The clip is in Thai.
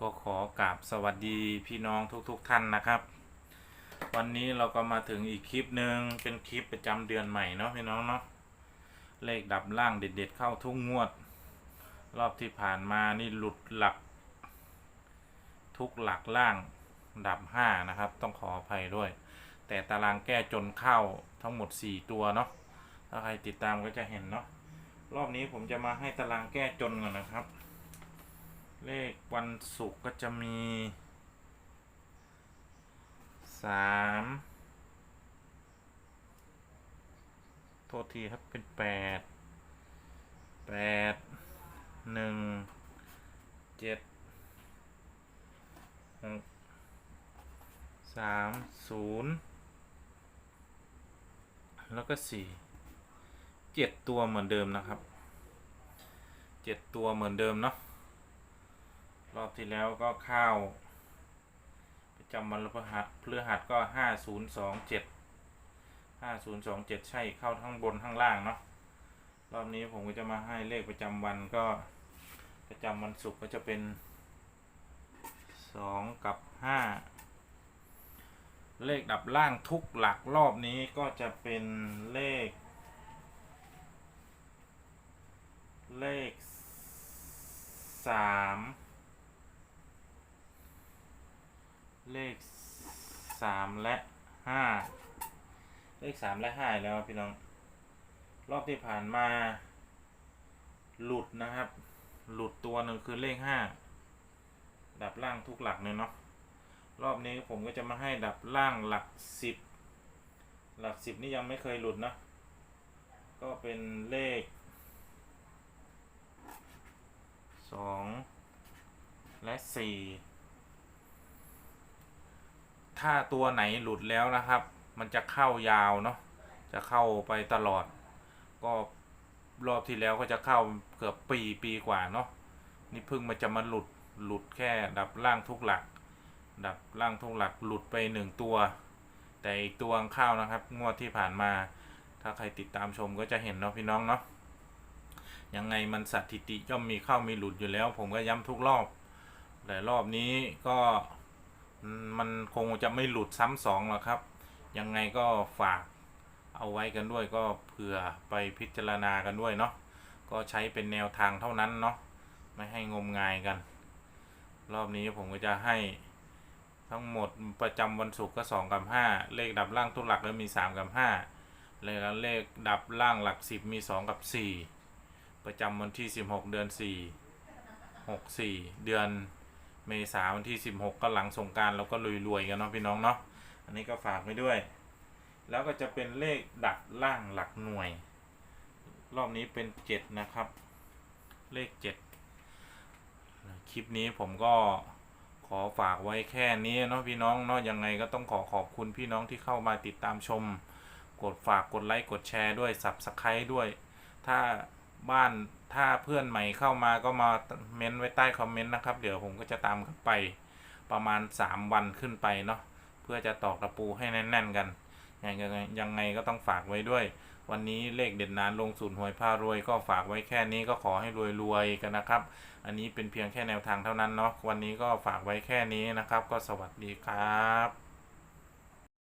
ก็ขอกราบสวัสดีพี่น้องทุกๆทท่านนะครับ วันนี้เราก็มาถึงอีกคลิปหนึ่งเป็นคลิปประจำเดือนใหม่เนาะพี่น้องเนาะเลขดับล่างเด็ด ๆ เข้าทุกงวด รอบที่ผ่านมานี่หลุดหลัก ทุกหลักล่างดับห้านะครับ ต้องขออภัยด้วย แต่ตารางแก้จนเข้าทั้งหมด 4 ตัวเนาะถ้าใครติดตามก็จะเห็นเนาะรอบนี้ผมจะมาให้ตารางแก้จนก่อนนะครับ เลขวันศุกร์ก็จะมีสามโทษทีครับเป็นแปดแปดหนึ่งเจ็ดหกสามศูนย์แล้วก็สี่เจ็ดตัวเหมือนเดิมนะครับเจ็ดตัวเหมือนเดิมเนาะ อบที่แล้วก็เข้าประจำวันพฤหัสพฤหัสก็ห้าศูนย์สองเจ็ดห้าศูนย์สองเจ็ดใช่เข้าทั้งบนทั้งล่างเนาะรอบนี้ผมก็จะมาให้เลขประจำวันก็ประจำวันศุกร์ก็จะเป็นสองกับห้าเลขดับล่างทุกหลักรอบนี้ก็จะเป็นเลข เลขสาม เลขสามและห้าเลขสามและห้าแล้วพี่น้อง รอบที่ผ่านมา หลุดนะครับ หลุดตัวหนึ่งคือเลขห้าดับล่างทุกหลักเลยเนาะรอบนี้ผมก็จะมาให้ดับล่างหลักสิบหลักสิบนี่ยังไม่เคยหลุดนะ ก็เป็นเลขสองและสี่ ถ้าตัวไหนหลุดแล้วนะครับ มันจะเข้ายาวเนาะจะเข้าไปตลอด ก็รอบที่แล้วก็จะเข้าเกือบปีปีกว่าเนาะนี่เพิ่งมาจะมาหลุดหลุดแค่ดับล่างทุกหลัก ดับล่างทุกหลักหลุดไปหนึ่งตัว แต่อีกตัวเข้านะครับ งวดที่ผ่านมา ถ้าใครติดตามชมก็จะเห็นเนาะพี่น้องเนาะยังไงมันสถิติย่อมมีเข้ามีหลุดอยู่แล้ว ผมก็ย้ำทุกรอบแต่รอบนี้ก็ มันคงจะไม่หลุดซ้ำสองหรอกครับ ยังไงก็ฝากเอาไว้กันด้วยก็เผื่อไปพิจารณากันด้วยเนาะก็ใช้เป็นแนวทางเท่านั้นเนาะไม่ให้งมงายกัน รอบนี้ผมก็จะให้ทั้งหมดประจำวันศุกร์ก็ 2 กับ 5 เลขดับล่างทุกหลักแล้วมี 3 กับ5เลขเลขดับล่างหลัก 10 มี 2 กับ 4 ประจำวันที่ 16 เดือน 4 6 4 เดือน เมษาวันที่ 16 ก็หลังสงการเราก็รวยๆกันเนาะพี่น้องเนาะอันนี้ก็ฝากไว้ด้วย แล้วก็จะเป็นเลขดับล่างหลักหน่วย รอบนี้เป็น 7 นะครับ เลข 7 คลิปนี้ผมก็ขอฝากไว้แค่นี้เนาะพี่น้องเนาะยังไงก็ต้องขอขอบคุณพี่น้องที่เข้ามาติดตามชม กดฝากกดไลค์กดแชร์ด้วย Subscribe ด้วย ถ้า บ้านถ้าเพื่อนใหม่เข้ามาก็มาเม้นไว้ใต้คอมเมนต์นะครับ เดี๋ยวผมก็จะตามกลับไปประมาณ 3 วันขึ้นไปเนาะเพื่อจะตอกตะปูให้แน่น ๆ กันยังไงยังไงก็ต้องฝากไว้ด้วย วันนี้เลขเด่นนานลงศูนย์หวยผ้ารวยก็ฝากไว้แค่นี้ก็ขอให้รวยๆกันนะครับ อันนี้เป็นเพียงแค่แนวทางเท่านั้นเนาะวันนี้ก็ฝากไว้แค่นี้นะครับ ก็สวัสดีครับ